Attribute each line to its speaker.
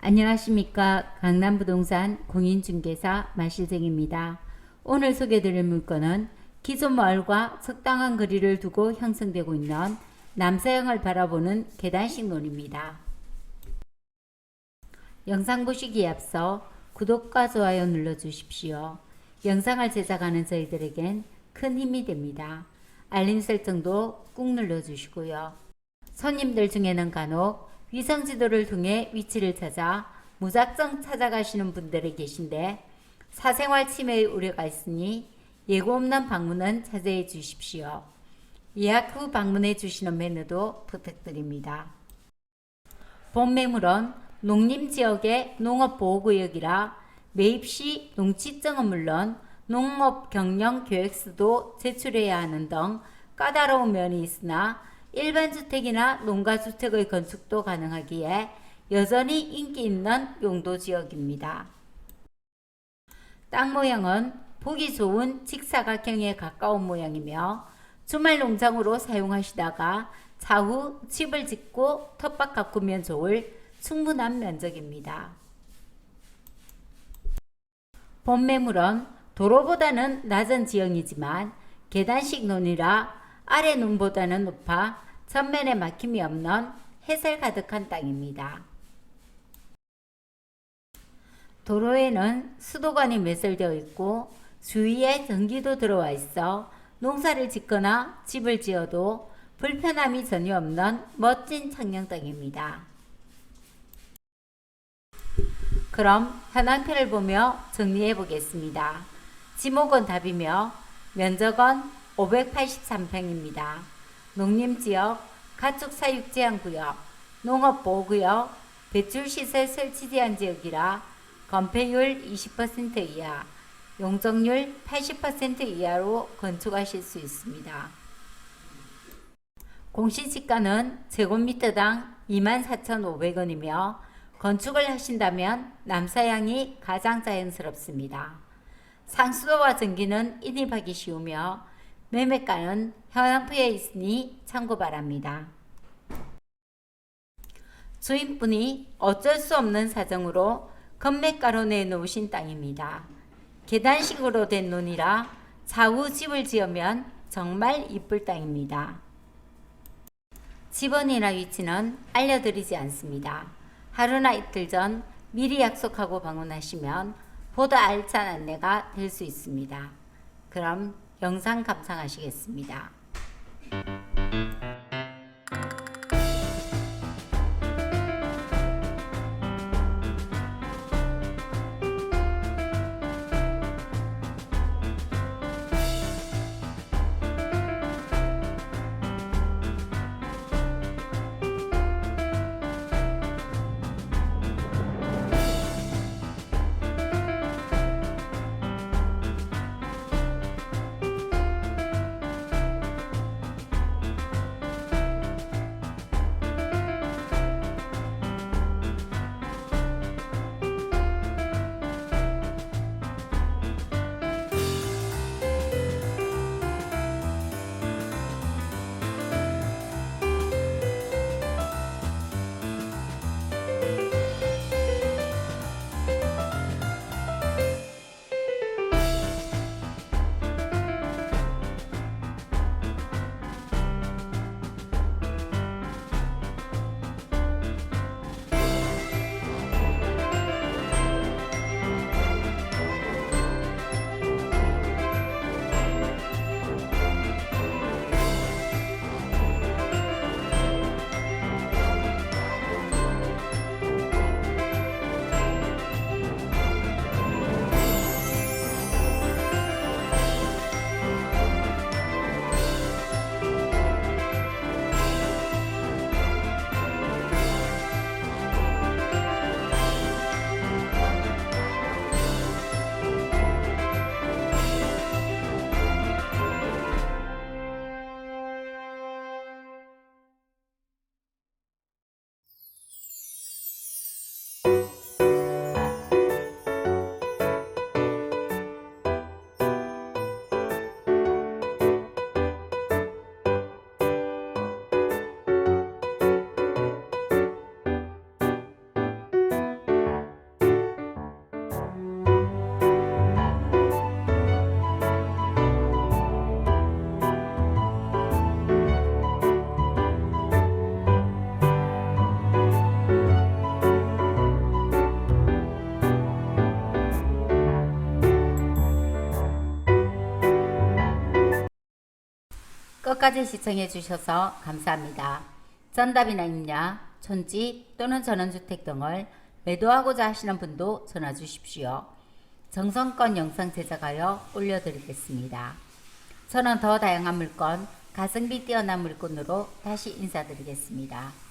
Speaker 1: 안녕하십니까. 강남부동산 공인중개사 마실쟁입니다. 오늘 소개드릴 물건은 기존 마을과 적당한 거리를 두고 형성되고 있는 남서영을 바라보는 계단식 논입니다. 영상 보시기에 앞서 구독과 좋아요 눌러주십시오. 영상을 제작하는 저희들에겐 큰 힘이 됩니다. 알림 설정도 꾹 눌러주시고요. 손님들 중에는 간혹 위성 지도를 통해 위치를 찾아 무작정 찾아가시는 분들이 계신데 사생활 침해의 우려가 있으니 예고 없는 방문은 자제해 주십시오. 예약 후 방문해 주시는 매너도 부탁드립니다. 본 매물은 농림지역의 농업보호구역이라 매입 시 농지증은 물론 농업 경영 계획서도 제출해야 하는 등 까다로운 면이 있으나 일반 주택이나 농가 주택의 건축도 가능하기에 여전히 인기 있는 용도 지역입니다. 땅 모양은 보기 좋은 직사각형에 가까운 모양이며 주말 농장으로 사용하시다가 차후 집을 짓고 텃밭 가꾸면 좋을 충분한 면적입니다. 본 매물은 도로보다는 낮은 지형이지만 계단식 논이라 아래 논보다는 높아 전면에 막힘이 없는 해설 가득한 땅입니다. 도로에는 수도관이 매설되어 있고 주위에 전기도 들어와 있어 농사를 짓거나 집을 지어도 불편함이 전혀 없는 멋진 청령 땅입니다. 그럼 현황표를 보며 정리해 보겠습니다. 지목은 답이며 면적은 583평입니다. 농림지역, 가축 사육 제한 구역, 농업 보호 구역, 배출 시설 설치 제한 지역이라 건폐율 20% 이하, 용적률 80% 이하로 건축하실 수 있습니다. 공시지가는 제곱미터당 24,500원이며 건축을 하신다면 남사양이 가장 자연스럽습니다. 상수도와 전기는 인입하기 쉬우며 매매가는 현황표에 있으니 참고 바랍니다. 주인분이 어쩔 수 없는 사정으로 건매가로 내놓으신 땅입니다. 계단식으로 된 논이라 좌우 집을 지으면 정말 이쁠 땅입니다. 집원이나 위치는 알려드리지 않습니다. 하루나 이틀 전 미리 약속하고 방문하시면 보다 알찬 안내가 될 수 있습니다. 그럼 영상 감상하시겠습니다. 끝까지 시청해 주셔서 감사합니다. 전답이나 임야, 촌집 또는 전원주택 등을 매도하고자 하시는 분도 전화 주십시오. 정성껏 영상 제작하여 올려드리겠습니다. 저는 더 다양한 물건, 가성비 뛰어난 물건으로 다시 인사드리겠습니다.